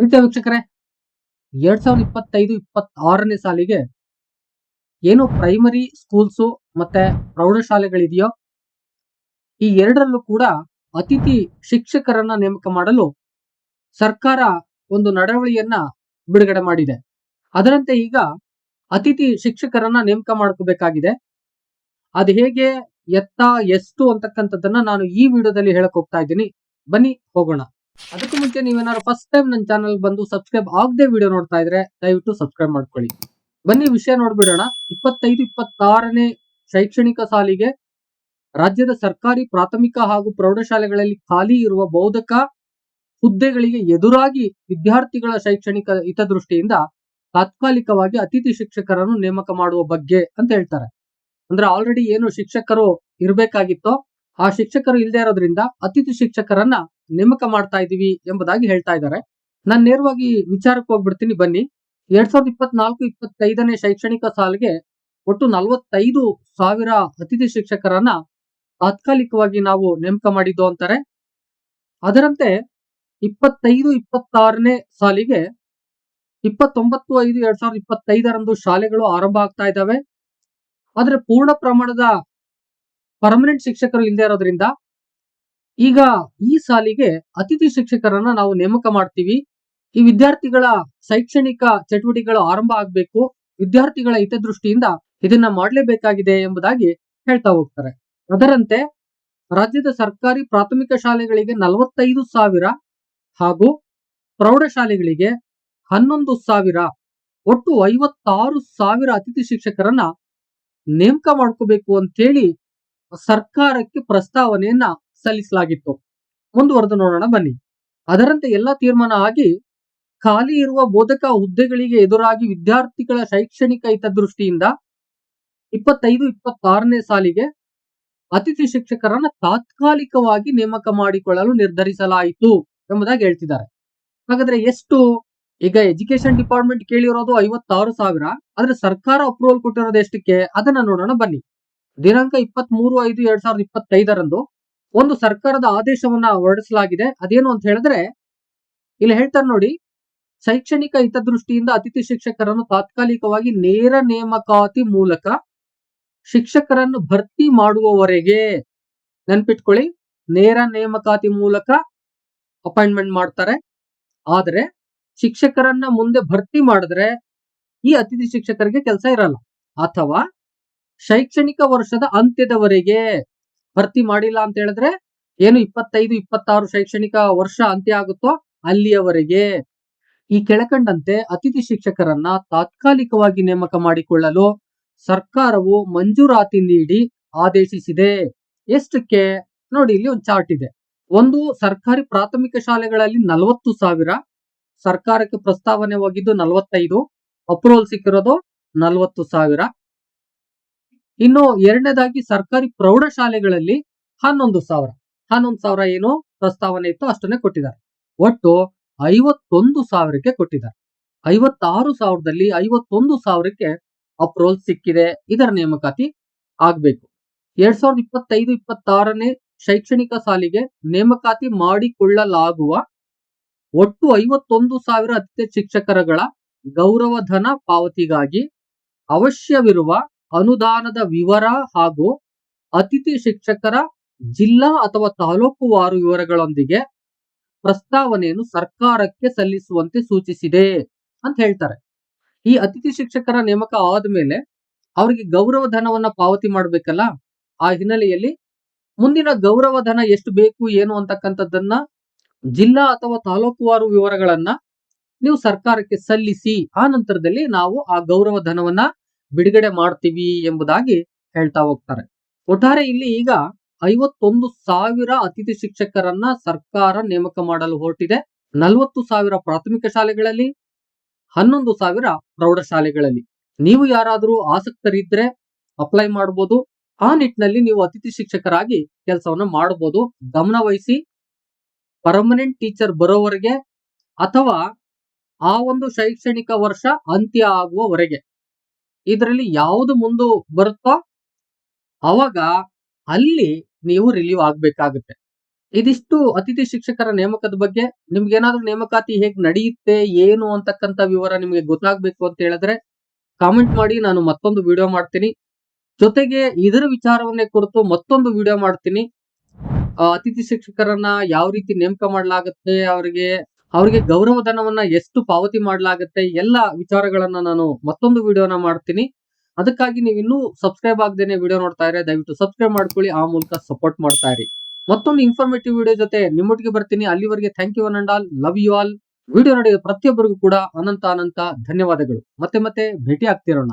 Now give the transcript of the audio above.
ಪ್ರೀತಿಯ ವೀಕ್ಷಕರೇ, ಎರಡ್ ಸಾವಿರದ ಇಪ್ಪತ್ತೈದು, ಇಪ್ಪತ್ತಾರನೇ ಸಾಲಿಗೆ ಏನು ಪ್ರೈಮರಿ ಸ್ಕೂಲ್ಸು ಮತ್ತೆ ಪ್ರೌಢಶಾಲೆಗಳಿದೆಯೋ, ಈ ಎರಡರಲ್ಲೂ ಕೂಡ ಅತಿಥಿ ಶಿಕ್ಷಕರನ್ನ ನೇಮಕ ಮಾಡಲು ಸರ್ಕಾರ ಒಂದು ನಡವಳಿಯನ್ನ ಬಿಡುಗಡೆ ಮಾಡಿದೆ. ಅದರಂತೆ ಈಗ ಅತಿಥಿ ಶಿಕ್ಷಕರನ್ನ ನೇಮಕ ಮಾಡ್ಕೋಬೇಕಾಗಿದೆ. ಅದು ಹೇಗೆ, ಎತ್ತ, ಎಷ್ಟು ಅಂತಕ್ಕಂಥದ್ದನ್ನ ನಾನು ಈ ವಿಡಿಯೋದಲ್ಲಿ ಹೇಳಕ್ ಹೋಗ್ತಾ ಇದ್ದೀನಿ. ಬನ್ನಿ, ಹೋಗೋಣ. ಅದಕ್ಕೂ ಮುಂಚೆ ನೀವೇನಾದ್ರು ಫಸ್ಟ್ ಟೈಮ್ ನನ್ನ ಚಾನಲ್ ಬಂದು ಸಬ್ಸ್ಕ್ರೈಬ್ ಆಗದೆ ವಿಡಿಯೋ ನೋಡ್ತಾ ಇದ್ರೆ ದಯವಿಟ್ಟು ಸಬ್ಸ್ಕ್ರೈಬ್ ಮಾಡ್ಕೊಳ್ಳಿ. ಬನ್ನಿ ವಿಷಯ ನೋಡ್ಬಿಡೋಣ. ಇಪ್ಪತ್ತೈದು, ಇಪ್ಪತ್ತಾರನೇ ಶೈಕ್ಷಣಿಕ ಸಾಲಿಗೆ ರಾಜ್ಯದ ಸರ್ಕಾರಿ, ಪ್ರಾಥಮಿಕ ಹಾಗೂ ಪ್ರೌಢಶಾಲೆಗಳಲ್ಲಿ ಖಾಲಿ ಇರುವ ಬೌದ್ಧಕ ಹುದ್ದೆಗಳಿಗೆ ಎದುರಾಗಿ ವಿದ್ಯಾರ್ಥಿಗಳ ಶೈಕ್ಷಣಿಕ ಹಿತದೃಷ್ಟಿಯಿಂದ ತಾತ್ಕಾಲಿಕವಾಗಿ ಅತಿಥಿ ಶಿಕ್ಷಕರನ್ನು ನೇಮಕ ಮಾಡುವ ಬಗ್ಗೆ ಅಂತ ಹೇಳ್ತಾರೆ. ಅಂದ್ರೆ ಆಲ್ರೆಡಿ ಏನು ಶಿಕ್ಷಕರು ಇರಬೇಕಾಗಿತ್ತೋ, ಆ ಶಿಕ್ಷಕರು ಇಲ್ಲದೆ ಇರೋದ್ರಿಂದ ಅತಿಥಿ ಶಿಕ್ಷಕರನ್ನ ನೇಮಕ ಮಾಡ್ತಾ ಇದೀವಿ ಎಂಬುದಾಗಿ ಹೇಳ್ತಾ ಇದ್ದಾರೆ. ನಾನು ನೇರವಾಗಿ ವಿಚಾರಕ್ಕೆ ಹೋಗ್ಬಿಡ್ತೀನಿ, ಬನ್ನಿ. ಎರಡ್ ಸಾವಿರದ ಇಪ್ಪತ್ನಾಲ್ಕು ಇಪ್ಪತ್ತೈದನೇ ಶೈಕ್ಷಣಿಕ ಸಾಲಿಗೆ ಒಟ್ಟು ನಲವತ್ತೈದು ಸಾವಿರ ಅತಿಥಿ ಶಿಕ್ಷಕರನ್ನ ತಾತ್ಕಾಲಿಕವಾಗಿ ನಾವು ನೇಮಕ ಮಾಡಿದ್ದು ಅಂತಾರೆ. ಅದರಂತೆ ಇಪ್ಪತ್ತೈದು, ಇಪ್ಪತ್ತಾರನೇ ಸಾಲಿಗೆ ಇಪ್ಪತ್ತೊಂಬತ್ತು, ಐದು, ಎರಡ್ ಸಾವಿರದ ಇಪ್ಪತ್ತೈದರಂದು ಶಾಲೆಗಳು ಆರಂಭ ಆಗ್ತಾ ಇದ್ದಾವೆ. ಆದ್ರೆ ಪೂರ್ಣ ಪ್ರಮಾಣದ ಪರ್ಮನೆಂಟ್ ಶಿಕ್ಷಕರು ಇಲ್ಲದೆ ಇರೋದ್ರಿಂದ ಈಗ ಈ ಸಾಲಿಗೆ ಅತಿಥಿ ಶಿಕ್ಷಕರನ್ನ ನಾವು ನೇಮಕ ಮಾಡ್ತೀವಿ. ಈ ವಿದ್ಯಾರ್ಥಿಗಳ ಶೈಕ್ಷಣಿಕ ಚಟುವಟಿಕೆಗಳು ಆರಂಭ ಆಗ್ಬೇಕು. ವಿದ್ಯಾರ್ಥಿಗಳ ಹಿತದೃಷ್ಟಿಯಿಂದ ಇದನ್ನ ಮಾಡಲೇಬೇಕಾಗಿದೆ ಎಂಬುದಾಗಿ ಹೇಳ್ತಾ ಹೋಗ್ತಾರೆ. ಅದರಂತೆ ರಾಜ್ಯದ ಸರ್ಕಾರಿ ಪ್ರಾಥಮಿಕ ಶಾಲೆಗಳಿಗೆ ನಲವತ್ತೈದು ಸಾವಿರ ಹಾಗೂ ಪ್ರೌಢಶಾಲೆಗಳಿಗೆ ಹನ್ನೊಂದು ಸಾವಿರ, ಒಟ್ಟು ಐವತ್ತಾರು ಸಾವಿರ ಅತಿಥಿ ಶಿಕ್ಷಕರನ್ನ ನೇಮಕ ಮಾಡ್ಕೋಬೇಕು ಅಂತೇಳಿ ಸರ್ಕಾರಕ್ಕೆ ಪ್ರಸ್ತಾವನೆಯನ್ನ ಸಲ್ಲಿಸಲಾಗಿತ್ತು. ಮುಂದುವರೆದು ನೋಡೋಣ, ಬನ್ನಿ. ಅದರಂತೆ ಎಲ್ಲ ತೀರ್ಮಾನ ಆಗಿ ಖಾಲಿ ಇರುವ ಬೋಧಕ ಹುದ್ದೆಗಳಿಗೆ ಎದುರಾಗಿ ವಿದ್ಯಾರ್ಥಿಗಳ ಶೈಕ್ಷಣಿಕ ಹಿತದೃಷ್ಟಿಯಿಂದ ಇಪ್ಪತ್ತೈದು, ಇಪ್ಪತ್ತಾರನೇ ಸಾಲಿಗೆ ಅತಿಥಿ ಶಿಕ್ಷಕರನ್ನ ತಾತ್ಕಾಲಿಕವಾಗಿ ನೇಮಕ ಮಾಡಿಕೊಳ್ಳಲು ನಿರ್ಧರಿಸಲಾಯಿತು ಎಂಬುದಾಗಿ ಹೇಳ್ತಿದ್ದಾರೆ. ಹಾಗಾದ್ರೆ ಎಷ್ಟು? ಈಗ ಎಜುಕೇಶನ್ ಡಿಪಾರ್ಟ್ಮೆಂಟ್ ಕೇಳಿರೋದು ಐವತ್ತಾರು ಸಾವಿರ, ಆದ್ರೆ ಸರ್ಕಾರ ಅಪ್ರೂವಲ್ ಕೊಟ್ಟಿರೋದು ಎಷ್ಟಕ್ಕೆ? ಅದನ್ನ ನೋಡೋಣ, ಬನ್ನಿ. ದಿನಾಂಕ ಇಪ್ಪತ್ತ್ ಮೂರು ಐದು ಎರಡ್ ಸಾವಿರದ ಇಪ್ಪತ್ತೈದರಂದು ಒಂದು ಸರ್ಕಾರದ ಆದೇಶವನ್ನ ಹೊರಡಿಸಲಾಗಿದೆ. ಅದೇನು ಅಂತ ಹೇಳಿದ್ರೆ, ಇಲ್ಲಿ ಹೇಳ್ತಾರೆ ನೋಡಿ, ಶೈಕ್ಷಣಿಕ ಹಿತದೃಷ್ಟಿಯಿಂದ ಅತಿಥಿ ಶಿಕ್ಷಕರನ್ನು ತಾತ್ಕಾಲಿಕವಾಗಿ ನೇರ ನೇಮಕಾತಿ ಮೂಲಕ ಶಿಕ್ಷಕರನ್ನು ಭರ್ತಿ ಮಾಡುವವರೆಗೆ ನೆನ್ಪಿಟ್ಕೊಳ್ಳಿ. ನೇರ ನೇಮಕಾತಿ ಮೂಲಕ ಅಪಾಯಿಂಟ್ಮೆಂಟ್ ಮಾಡ್ತಾರೆ. ಆದರೆ ಶಿಕ್ಷಕರನ್ನ ಮುಂದೆ ಭರ್ತಿ ಮಾಡಿದ್ರೆ ಈ ಅತಿಥಿ ಶಿಕ್ಷಕರಿಗೆ ಕೆಲಸ ಇರಲ್ಲ. ಅಥವಾ ಶೈಕ್ಷಣಿಕ ವರ್ಷದ ಅಂತ್ಯದವರೆಗೆ ಭರ್ತಿ ಮಾಡಿಲ್ಲ ಅಂತ ಹೇಳಿದ್ರೆ ಏನು ಇಪ್ಪತ್ತೈದು, ಇಪ್ಪತ್ತಾರು ಶೈಕ್ಷಣಿಕ ವರ್ಷ ಅಂತ್ಯ ಆಗುತ್ತೋ ಅಲ್ಲಿಯವರೆಗೆ. ಈ ಕೆಳಕಂಡಂತೆ ಅತಿಥಿ ಶಿಕ್ಷಕರನ್ನ ತಾತ್ಕಾಲಿಕವಾಗಿ ನೇಮಕ ಮಾಡಿಕೊಳ್ಳಲು ಸರ್ಕಾರವು ಮಂಜೂರಾತಿ ನೀಡಿ ಆದೇಶಿಸಿದೆ. ಎಷ್ಟಕ್ಕೆ? ನೋಡಿ, ಇಲ್ಲಿ ಒಂದು ಚಾರ್ಟ್ ಇದೆ. ಒಂದು ಸರ್ಕಾರಿ ಪ್ರಾಥಮಿಕ ಶಾಲೆಗಳಲ್ಲಿ ನಲವತ್ತು ಸಾವಿರ, ಸರ್ಕಾರಕ್ಕೆ ಪ್ರಸ್ತಾವನೆ ಹೋಗಿದ್ದು ನಲವತ್ತೈದು, ಅಪ್ರೂವಲ್ ಸಿಕ್ಕಿರೋದು ನಲವತ್ತು ಸಾವಿರ. ಇನ್ನು ಎರಡನೇದಾಗಿ ಸರ್ಕಾರಿ ಪ್ರೌಢಶಾಲೆಗಳಲ್ಲಿ ಹನ್ನೊಂದು ಸಾವಿರ. ಹನ್ನೊಂದು ಸಾವಿರ ಏನು? ಪ್ರಸ್ತಾವನೆ ಇತ್ತು, ಅಷ್ಟನ್ನೇ ಕೊಟ್ಟಿದ್ದಾರೆ. ಒಟ್ಟು ಐವತ್ತೊಂದು ಸಾವಿರಕ್ಕೆ ಕೊಟ್ಟಿದ್ದಾರೆ. ಐವತ್ತಾರು ಸಾವಿರದಲ್ಲಿ ಐವತ್ತೊಂದು ಸಾವಿರಕ್ಕೆ ಅಪ್ರೂವಲ್ ಸಿಕ್ಕಿದೆ. ಇದರ ನೇಮಕಾತಿ ಆಗ್ಬೇಕು. ಎರಡ್ ಸಾವಿರದ ಇಪ್ಪತ್ತೈದು, ಇಪ್ಪತ್ತಾರನೇ ಶೈಕ್ಷಣಿಕ ಸಾಲಿಗೆ ನೇಮಕಾತಿ ಮಾಡಿಕೊಳ್ಳಲಾಗುವ ಒಟ್ಟು ಐವತ್ತೊಂದು ಸಾವಿರ ಅತಿಥಿ ಶಿಕ್ಷಕರಗಳ ಗೌರವಧನ ಪಾವತಿಗಾಗಿ ಅವಶ್ಯವಿರುವ ಅನುದಾನದ ವಿವರ ಹಾಗೂ ಅತಿಥಿ ಶಿಕ್ಷಕರ ಜಿಲ್ಲಾ ಅಥವಾ ತಾಲೂಕುವಾರು ವಿವರಗಳೊಂದಿಗೆ ಪ್ರಸ್ತಾವನೆಯನ್ನು ಸರ್ಕಾರಕ್ಕೆ ಸಲ್ಲಿಸುವಂತೆ ಸೂಚಿಸಿದೆ ಅಂತ ಹೇಳ್ತಾರೆ. ಈ ಅತಿಥಿ ಶಿಕ್ಷಕರ ನೇಮಕ ಆದ್ಮೇಲೆ ಅವರಿಗೆ ಗೌರವ ಧನವನ್ನ ಪಾವತಿ ಮಾಡ್ಬೇಕಲ್ಲ, ಆ ಹಿನ್ನೆಲೆಯಲ್ಲಿ ಮುಂದಿನ ಗೌರವ ಧನ ಎಷ್ಟು ಬೇಕು, ಏನು ಅಂತಕ್ಕಂಥದ್ದನ್ನ ಜಿಲ್ಲಾ ಅಥವಾ ತಾಲೂಕುವಾರು ವಿವರಗಳನ್ನ ನೀವು ಸರ್ಕಾರಕ್ಕೆ ಸಲ್ಲಿಸಿ, ಆ ನಂತರದಲ್ಲಿ ನಾವು ಆ ಗೌರವ ಧನವನ್ನ ಬಿಡುಗಡೆ ಮಾಡ್ತೀವಿ ಎಂಬುದಾಗಿ ಹೇಳ್ತಾ ಹೋಗ್ತಾರೆ. ಒಟ್ಟಾರೆ ಇಲ್ಲಿ ಈಗ ಐವತ್ತೊಂದು ಸಾವಿರ ಅತಿಥಿ ಶಿಕ್ಷಕರನ್ನ ಸರ್ಕಾರ ನೇಮಕ ಮಾಡಲು ಹೊರಟಿದೆ. ನಲವತ್ತು ಸಾವಿರ ಪ್ರಾಥಮಿಕ ಶಾಲೆಗಳಲ್ಲಿ, ಹನ್ನೊಂದು ಸಾವಿರ ಪ್ರೌಢಶಾಲೆಗಳಲ್ಲಿ. ನೀವು ಯಾರಾದರೂ ಆಸಕ್ತರಿದ್ರೆ ಅಪ್ಲೈ ಮಾಡಬಹುದು ಆ ನಿಟ್ಟಿನಲ್ಲಿ ನೀವು ಅತಿಥಿ ಶಿಕ್ಷಕರಾಗಿ ಕೆಲಸವನ್ನು ಮಾಡಬಹುದು ಗಮನ ವಹಿಸಿ. ಪರ್ಮನೆಂಟ್ ಟೀಚರ್ ಬರೋವರೆಗೆ ಅಥವಾ ಆ ಒಂದು ಶೈಕ್ಷಣಿಕ ವರ್ಷ ಅಂತ್ಯ ಆಗುವವರೆಗೆ. ಇದರಲ್ಲಿ ಯಾವುದು ಮುಂದೆ ಬರುತ್ತೋ ಅವಾಗ ಅಲ್ಲಿ ನೀವು ರಿಲೀವ್ ಆಗ್ಬೇಕಾಗುತ್ತೆ. ಇದಿಷ್ಟು ಅತಿಥಿ ಶಿಕ್ಷಕರ ನೇಮಕದ ಬಗ್ಗೆ ನಿಮ್ಗೆ ಏನಾದ್ರೂ ನೇಮಕಾತಿ ಹೇಗ್ ನಡೆಯುತ್ತೆ, ಏನು ಅಂತಕ್ಕಂತ ವಿವರ ನಿಮ್ಗೆ ಗೊತ್ತಾಗ್ಬೇಕು ಅಂತ ಹೇಳಿದ್ರೆ ಕಾಮೆಂಟ್ ಮಾಡಿ, ನಾನು ಮತ್ತೊಂದು ವಿಡಿಯೋ ಮಾಡ್ತೀನಿ. ಜೊತೆಗೆ ಇದರ ವಿಚಾರವನ್ನೇ ಕುರಿತು ಮತ್ತೊಂದು ವಿಡಿಯೋ ಮಾಡ್ತೀನಿ. ಅತಿಥಿ ಶಿಕ್ಷಕರನ್ನ ಯಾವ ರೀತಿ ನೇಮಕ ಮಾಡಲಾಗುತ್ತೆ, ಅವರಿಗೆ ಅವರಿಗೆ ಗೌರವಧನವನ್ನ ಎಷ್ಟು ಪಾವತಿ ಮಾಡಲಾಗುತ್ತೆ ಎಲ್ಲ ವಿಚಾರಗಳನ್ನ ನಾನು ಮತ್ತೊಂದು ವಿಡಿಯೋನ ಮಾಡ್ತೀನಿ. ಅದಕ್ಕಾಗಿ ನೀವು ಇನ್ನೂ ಸಬ್ಸ್ಕ್ರೈಬ್ ಆಗದೇನೆ ವಿಡಿಯೋ ನೋಡ್ತಾ ಇದ್ರೆ ದಯವಿಟ್ಟು ಸಬ್ಸ್ಕ್ರೈಬ್ ಮಾಡ್ಕೊಳ್ಳಿ, ಆ ಮೂಲಕ ಸಪೋರ್ಟ್ ಮಾಡ್ತಾ ಇರಿ. ಮತ್ತೊಂದು ಇನ್ಫಾರ್ಮೇಟಿವ್ ವಿಡಿಯೋ ಜೊತೆ ನಿಮ್ಮೊಟ್ಟಿಗೆ ಬರ್ತೀನಿ. ಅಲ್ಲಿವರೆಗೆ thank you and all love you all video ನೋಡಿದ ಪ್ರತಿಯೊಬ್ಬರಿಗೂ ಕೂಡ ಅನಂತ ಅನಂತ ಧನ್ಯವಾದಗಳು. ಮತ್ತೆ ಮತ್ತೆ ಭೇಟಿ ಆಗ್ತಿರೋಣ